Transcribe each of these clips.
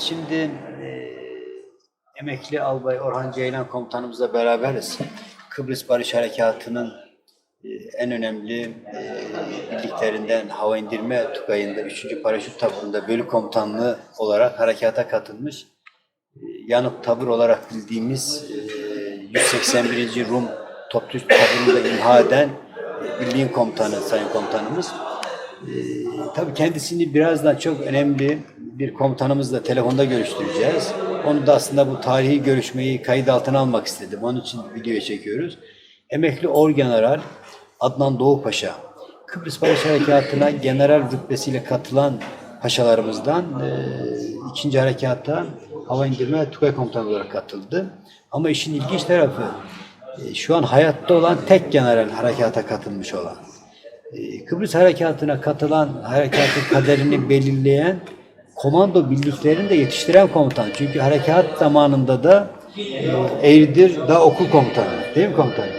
şimdi e, emekli albay Orhan Ceylan komutanımızla beraberiz. Kıbrıs Barış Harekatı'nın e, en önemli e, birliklerinden hava indirme tugayında 3. Paraşüt Taburu'nda bölük komutanlığı olarak harekata katılmış. E, yanıp tabur olarak bildiğimiz e, 181. Rum Topçu Taburu'nda imha eden e, birliğin komutanı Sayın Komutanımız. Ee, tabii kendisini birazdan çok önemli bir komutanımızla telefonda görüştüreceğiz. Onu da aslında bu tarihi görüşmeyi kayıt altına almak istedim. Onun için videoya çekiyoruz. Emekli Orgeneral Adnan Doğupaşa, Kıbrıs Barış Harekatı'na general rütbesiyle katılan paşalarımızdan e, ikinci harekata hava indirme Tugay Komutanı olarak katıldı. Ama işin ilginç tarafı e, şu an hayatta olan tek general harekata katılmış olan. Ee, Kıbrıs Harekatı'na katılan harekatın kaderini belirleyen komando birliklerini de yetiştiren komutan. Çünkü harekat zamanında da e, Eğridir da okul komutanı. Değil mi komutanım?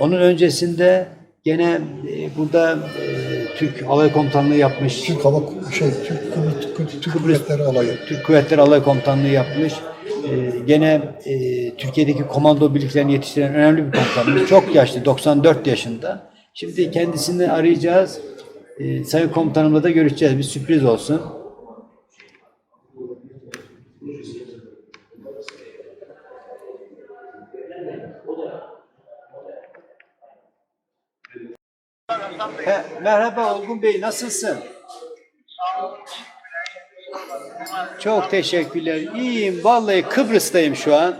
Onun öncesinde gene e, burada e, Türk Alay Komutanlığı yapmış. Türk Hava şey Türk Kıbrıs, Kıbrıs, Türk Kuvvetleri Alayı. Türk Kuvvetleri Alay Komutanlığı yapmış. Ee, gene e, Türkiye'deki komando birliklerini yetiştiren önemli bir komutanımız. Çok yaşlı, 94 yaşında. Şimdi kendisini arayacağız. Ee, Sayın Komutanımla da görüşeceğiz. Bir sürpriz olsun. He, merhaba Olgun Bey, nasılsın? Çok teşekkürler. İyiyim. Vallahi Kıbrıs'tayım şu an.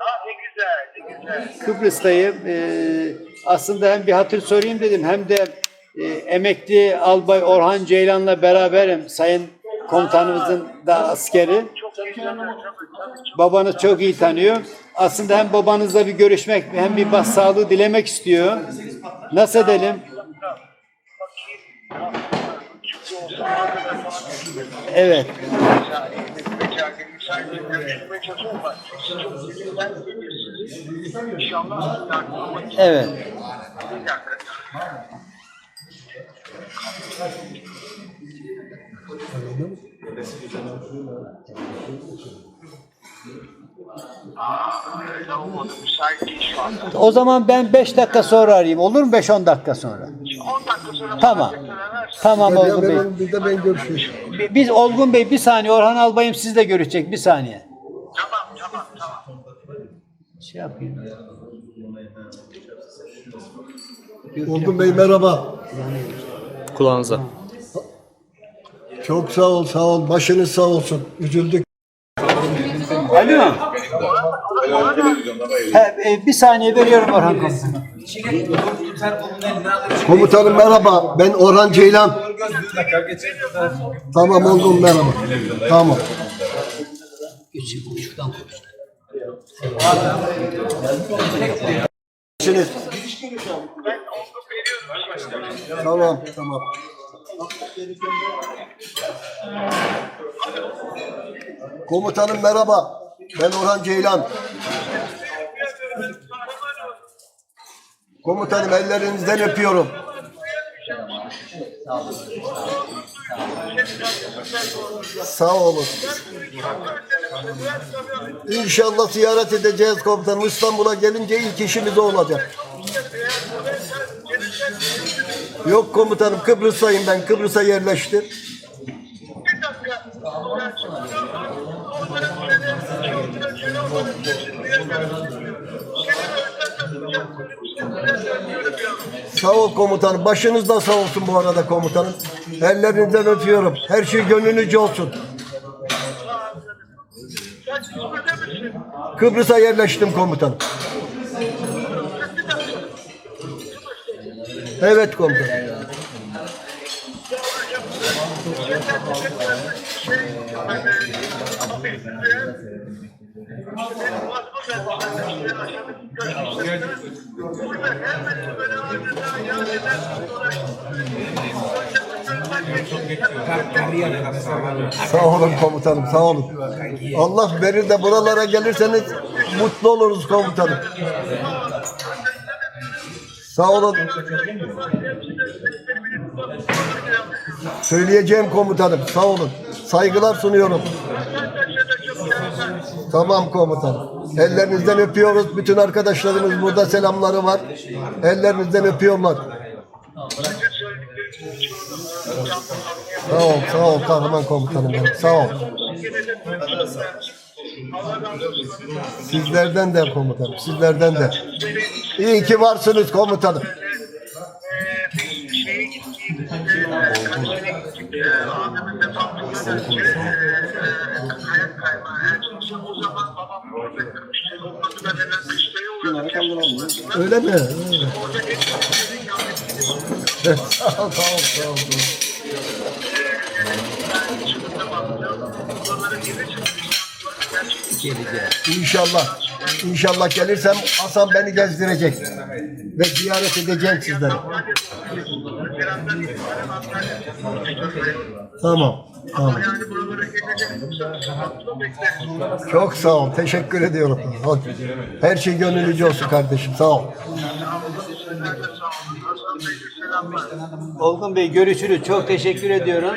Ah ne güzel, ne güzel. Kıbrıs'tayım. Ee, aslında hem bir hatır sorayım dedim hem de e, emekli albay Orhan Ceylan'la beraberim. Sayın komutanımızın da askeri. Babanız çok iyi tanıyor. Aslında hem babanızla bir görüşmek hem bir başsağlığı dilemek istiyor. Nasıl edelim? Evet. Anda. O zaman ben 5 dakika sonra arayayım. Olur mu 5-10 dakika sonra? 10 dakika sonra Tamam. Tamam Olgun Bey. ben, bir de ben görüşüyorum. Bi- Biz Olgun Bey bir saniye Orhan Albayım sizle görüşecek bir saniye. Tamam, tamam, tamam. Şey yapayım. Olgun Bey merhaba. Kulağınıza. Çok sağ ol sağ ol. Başınız sağ olsun. Üzüldük. Alo. He, e, bir saniye veriyorum Orhan Komutanım. Merhaba. Ben Orhan Ceylan. Tamam Olgun merhaba. Tamam. Siz. Tamam tamam. Komutanım merhaba. Ben Orhan Ceylan. Komutanım ellerinizden öpüyorum. Sağ olun. İnşallah ziyaret edeceğiz komutanım. İstanbul'a gelince ilk işimiz olacak. Yok komutanım Kıbrıs'tayım ben. Kıbrıs'a yerleştim. Sağ ol komutanım. Başınız da sağ olsun bu arada komutanım. Ellerinizden öpüyorum. Her şey gönlünüzce olsun. Kıbrıs'a yerleştim komutanım. Evet komutanım. Sağ olun komutanım, sağ olun. Allah verir de buralara gelirseniz mutlu oluruz komutanım. Sağ olun. Söyleyeceğim komutanım. Sağ olun. Saygılar sunuyorum. Tamam komutanım. Ellerinizden öpüyoruz. Bütün arkadaşlarımız burada selamları var. Ellerinizden öpüyorlar. Sağ ol, sağ ol kahraman komutanım benim. Sağ ol. Sizlerden de komutanım, sizlerden de. İyi ki varsınız komutanım. şeye zaman babam orada kışta, onun adı da neden kışlaya uğradık. Öyle mi? Orada sağ ol, sağ ol, sağ ol. İnşallah. İnşallah gelirsem Hasan beni gezdirecek. Ve ziyaret edeceğim sizleri. Tamam. Tamam. Yani buralara gelecek. Çok sağ ol. Teşekkür ediyorum. Her şey gönüllüce olsun kardeşim. Sağ ol. Olun. Olgun Bey görüşürüz. Çok teşekkür ediyorum.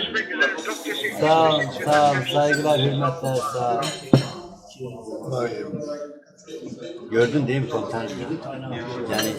Çok teşekkür Sağ ol, ederim. sağ ol. Saygılar, hürmetler, sağ ol. Gördün değil mi komutanım? Yani